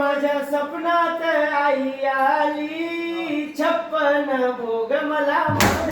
माझ्या सपनात आई आली. छप्पन भोग मला मांडला